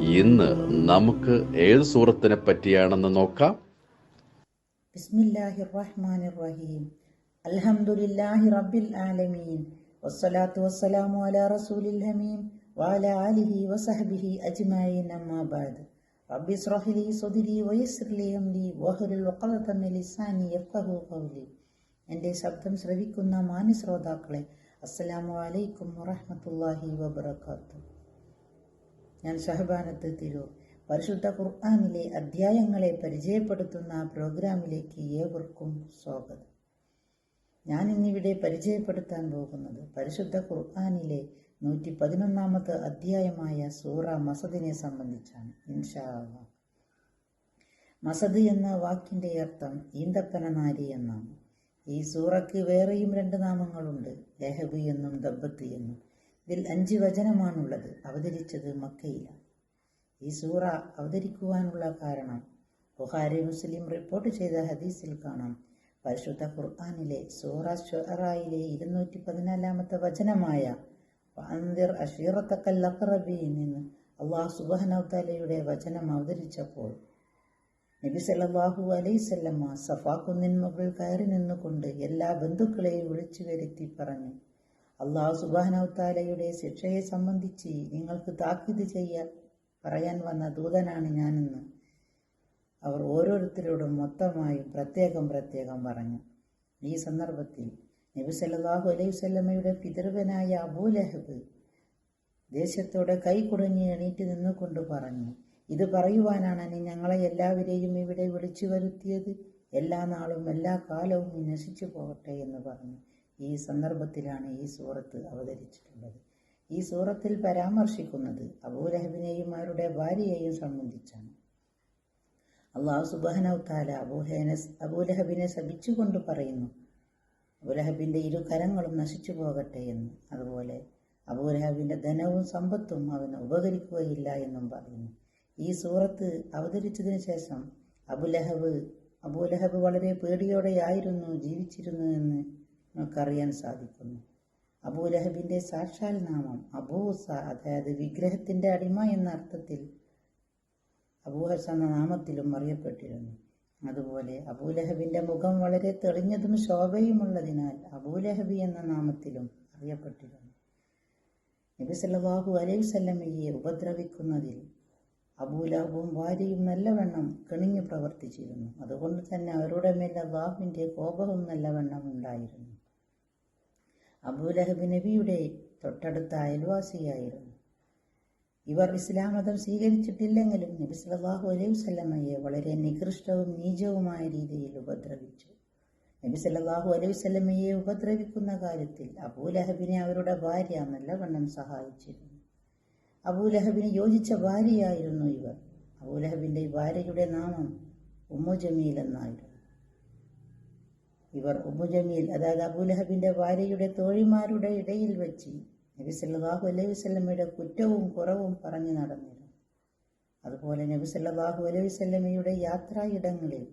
ഇന്ന് നമുക്ക് ഏത് സൂറത്തിനെ പറ്റിയാണെന്ന് നോക്കാം? ബിസ്മില്ലാഹിർ റഹ്മാനിർ റഹീം അൽഹംദുലില്ലാഹി റബ്ബിൽ ആലമീൻ. വസ്സലാത്തു വസ്സലാമു അലാ ശബ്ദം ശ്രവിക്കുന്ന മാന്യ ശ്രോതാക്കളെ അസ്സലാമു അലൈക്കും വറഹ്മത്തുള്ളാഹി വബറകാതുഹു. ഞാൻ ഷഹബാനത്ത് തിരൂർ പരിശുദ്ധ ഖുർആാനിലെ അധ്യായങ്ങളെ പരിചയപ്പെടുത്തുന്ന പ്രോഗ്രാമിലേക്ക് ഏവർക്കും സ്വാഗതം. ഞാൻ ഇന്നിവിടെ പരിചയപ്പെടുത്താൻ പോകുന്നത് പരിശുദ്ധ ഖുർആാനിലെ നൂറ്റി പതിനൊന്നാമത്തെ അധ്യായമായ സൂറ മസദിനെ സംബന്ധിച്ചാണ്. ഇൻഷാ മസദ് എന്ന വാക്കിന്റെ അർത്ഥം ഈന്തപ്പന നാരി എന്നാണ്. ഈ സൂറയ്ക്ക് വേറെയും രണ്ട് നാമങ്ങളുണ്ട്. ലഹബി എന്നും ദബത്ത് എന്നും. ഇതിൽ അഞ്ച് വചനമാണുള്ളത്. അവതരിച്ചത് മക്കയിലാണ്. ഈ സൂറ അവതരിക്കുവാനുള്ള കാരണം ബുഹാരി മുസ്ലിം റിപ്പോർട്ട് ചെയ്ത ഹദീസിൽ കാണാം. പരിശുദ്ധ ഖുർആാനിലെ സൂറ ഷുറായിലെ ഇരുന്നൂറ്റി പതിനാലാമത്തെ വചനമായ അന്തിർ അഷീറത്തക്കൽ അക്റബിയിൽ നിന്ന് അള്ളാഹു സുബഹനൗത്താലയുടെ വചനം അവതരിച്ചപ്പോൾ നബി സല്ലല്ലാഹു അലൈസല്ലമ്മ സഫാ കുന്നിൻ മുകൾ കയറി നിന്നുകൊണ്ട് എല്ലാ ബന്ധുക്കളെയും വിളിച്ചു വരുത്തി പറഞ്ഞു അള്ളാഹു സുബാനവത്താലയുടെ ശിക്ഷയെ സംബന്ധിച്ച് നിങ്ങൾക്ക് താക്കീത് ചെയ്യാൻ പറയാൻ വന്ന ദൂതനാണ് ഞാനെന്ന് അവർ ഓരോരുത്തരോടും മൊത്തമായി പ്രത്യേകം പ്രത്യേകം പറഞ്ഞു. ഈ സന്ദർഭത്തിൽ നബി സല്ലല്ലാഹു അലൈഹി സ്വല്ലമ്മയുടെ പിതൃവനായ അബൂലഹബ് ദേശത്തോടെ കൈ കുടഞ്ഞ് എണീറ്റ് നിന്നുകൊണ്ട് പറഞ്ഞു ഇത് പറയുവാനാണ് നീ ഞങ്ങളെ എല്ലാവരെയും ഇവിടെ വിളിച്ചു വരുത്തിയത്? എല്ലാ നാളും എല്ലാ കാലവും നീ നശിച്ചു പോകട്ടെ എന്ന് പറഞ്ഞു. ഈ സന്ദർഭത്തിലാണ് ഈ സൂറത്ത് അവതരിച്ചിട്ടുള്ളത്. ഈ സൂറത്തിൽ പരാമർശിക്കുന്നത് അബൂലഹബിനെയും അവരുടെ ഭാര്യയെയും സംബന്ധിച്ചാണ്. അള്ളാഹു സുബാനൌത്താല അബൂഹനെ അബൂലഹബിനെ ശപിച്ചുകൊണ്ട് പറയുന്നു അബൂലഹബിന്റെ ഇരു കരങ്ങളും നശിച്ചു പോകട്ടെ എന്ന്. അതുപോലെ അബൂലഹബിന്റെ ധനവും സമ്പത്തും അവന് ഉപകരിക്കുകയില്ല എന്നും പറയുന്നു. ഈ സൂറത്ത് അവതരിച്ചതിന് ശേഷം അബുലഹബ് അബൂലഹബ് വളരെ പേടിയോടെയായിരുന്നു ജീവിച്ചിരുന്നു എന്ന് നമുക്കറിയാൻ സാധിക്കുന്നു. അബൂലഹബിന്റെ സാക്ഷാൽ നാമം അബൂസ അതായത് വിഗ്രഹത്തിന്റെ അടിമ എന്ന അർത്ഥത്തിൽ അബൂഹസ് എന്ന നാമത്തിലും അറിയപ്പെട്ടിരുന്നു. അതുപോലെ അബൂലഹബിന്റെ മുഖം വളരെ തെളിഞ്ഞതും ശോഭയുമുള്ളതിനാൽ അബൂലഹബി എന്ന നാമത്തിലും അറിയപ്പെട്ടിരുന്നു. നബി സല്ലാഹു അലൈഹി വസല്ലമയെ ഉപദ്രവിക്കുന്നതിൽ അബൂലഹബും ഭാര്യയും നല്ലവണ്ണം കെണിഞ്ഞു പ്രവർത്തിച്ചിരുന്നു. അതുകൊണ്ട് തന്നെ അവരുടെ മേൽ അള്ളാഹുവിന്റെ കോപവും നല്ലവണ്ണം ഉണ്ടായിരുന്നു. അബൂലഹബ് നബിയുടെ തൊട്ടടുത്ത അയൽവാസിയായിരുന്നു ഇവർ ഇസ്ലാം മതം സ്വീകരിച്ചിട്ടില്ലെങ്കിലും നബി സലാഹു അലൈഹി വസല്ലമയെ വളരെ നികൃഷ്ടവും നീചവുമായ രീതിയിൽ ഉപദ്രവിച്ചു. നബി സലാഹു അലൈഹി വസല്ലമയെ ഉപദ്രവിക്കുന്ന കാര്യത്തിൽ അബൂലഹബിനെ അവരുടെ ഭാര്യ നല്ലവണ്ണം സഹായിച്ചിരുന്നു. അബൂലഹബിന് യോജിച്ച ഭാര്യയായിരുന്നു ഇവർ. അബൂലഹബിന്റെ ഭാര്യയുടെ നാമം ഉമ്മു ജമീൽ എന്നായിരുന്നു. ഇവർ ഉമ്മുജമീൽ അതായത് അബുലഹബിന്റെ ഭാര്യയുടെ തോഴിമാരുടെ ഇടയിൽ വെച്ച് നബി സല്ലല്ലാഹു അലൈഹി വല്ലമയുടെ കുറ്റവും കുറവും പറഞ്ഞു നടന്നിരുന്നു. അതുപോലെ നബി സല്ലല്ലാഹു അലൈഹി വല്ലമയുടെ യാത്രായിടങ്ങളിൽ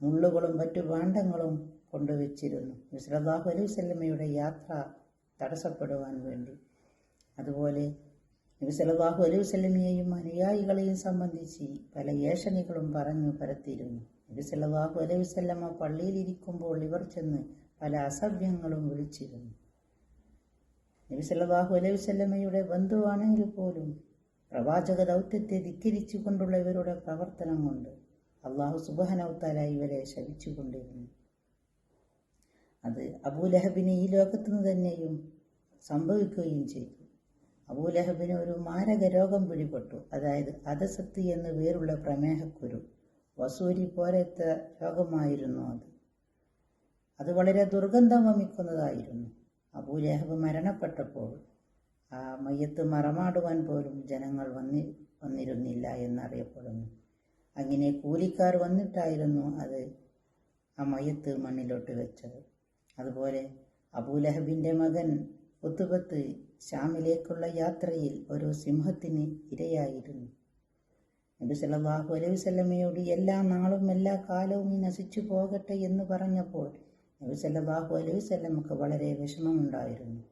മുള്ളുകളും മറ്റു ഭാണ്ഡങ്ങളും കൊണ്ടുവച്ചിരുന്നു. നബി സല്ലല്ലാഹു അലൈഹി വല്ലമയുടെ യാത്ര തടസ്സപ്പെടുവാൻ വേണ്ടി. അതുപോലെ നബി സല്ലല്ലാഹു അലൈഹി വല്ലമയെയും അനുയായികളെയും സംബന്ധിച്ച് പല ഏഷണികളും പറഞ്ഞു പരത്തിയിരുന്നു. നബി സല്ലല്ലാഹു അലൈഹി വസല്ലമ പള്ളിയിലിരിക്കുമ്പോൾ ഇവർ ചെന്ന് പല അസഭ്യങ്ങളും വിളിച്ചിരുന്നു. നബി സല്ലല്ലാഹു അലൈഹി വസല്ലമയുടെ ബന്ധുവാണെങ്കിൽ പോലും പ്രവാചക ദൗത്യത്തെ ധിക്കരിച്ചു കൊണ്ടുള്ള ഇവരുടെ പ്രവർത്തനം കൊണ്ട് അള്ളാഹു സുബഹനൗത്താല ഇവരെ ശപിച്ചുകൊണ്ടിരുന്നു. അത് അബൂലഹബിന് ഈ ലോകത്തു നിന്ന് തന്നെയും സംഭവിക്കുകയും ചെയ്തു. അബൂലഹബിന് ഒരു മാരക രോഗം പിടിപെട്ടു. അതായത് അധസത്ത് എന്ന് പേരുള്ള പ്രമേഹക്കുരു. വസൂരി പോലത്തെ രോഗമായിരുന്നു അത്. അത് വളരെ ദുർഗന്ധം വമിക്കുന്നതായിരുന്നു. അബൂലഹബ് മരണപ്പെട്ടപ്പോൾ ആ മയ്യത്ത് മറമാടുവാൻ പോലും ജനങ്ങൾ വന്നി വന്നിരുന്നില്ല എന്നറിയപ്പെടുന്നു. അങ്ങനെ കൂലിക്കാർ വന്നിട്ടായിരുന്നു അത് ആ മയത്ത് മണ്ണിലോട്ട് വെച്ചത്. അതുപോലെ അബൂലഹബിന്റെ മകൻ ഒത്തുപത്ത് ഷാമിലേക്കുള്ള യാത്രയിൽ ഒരു സിംഹത്തിന് ഇരയായിരുന്നു. നബി സല്ലല്ലാഹു അലൈഹി വസല്ലമയോട് എല്ലാ നാളും എല്ലാ കാലവും ഈ നശിച്ചു പോകട്ടെ എന്ന് പറഞ്ഞപ്പോൾ നബി സല്ലല്ലാഹു അലൈഹി വസല്ലമക്ക് വളരെ വിഷമമുണ്ടായിരുന്നു.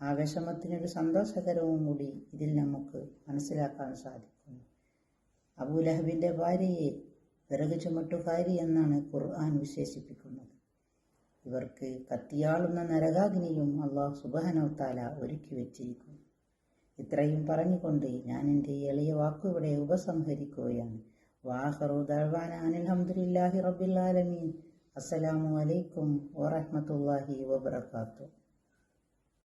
ആ വിഷമത്തിനൊരു സന്തോഷകരവും കൂടി ഇതിൽ നമുക്ക് മനസ്സിലാക്കാൻ സാധിക്കുന്നു. അബൂലഹബിന്റെ ഭാര്യയെ വിറക് ചുമട്ടുകാരി എന്നാണ് ഖുർആൻ വിശേഷിപ്പിക്കുന്നത്. ഇവർക്ക് കത്തിയാളുന്ന നരകാഗ്നിയും അള്ളാഹു സുബഹനവത്താല ഒരുക്കി വെച്ചിരിക്കുന്നു. ഇത്രയും പറഞ്ഞുകൊണ്ട് ഞാൻ എന്റെ എളിയ വാക്കുകളെ ഉപസംഹരിക്കുകയാണ് വാഹറു ദഴവാന അനിൽഹമുല്ലാഹി റബ്ബിൽ ആലമീൻ. അസ്സലാമു അലൈക്കും വറഹ്മത്തുള്ളാഹി വബറകാതുഹു.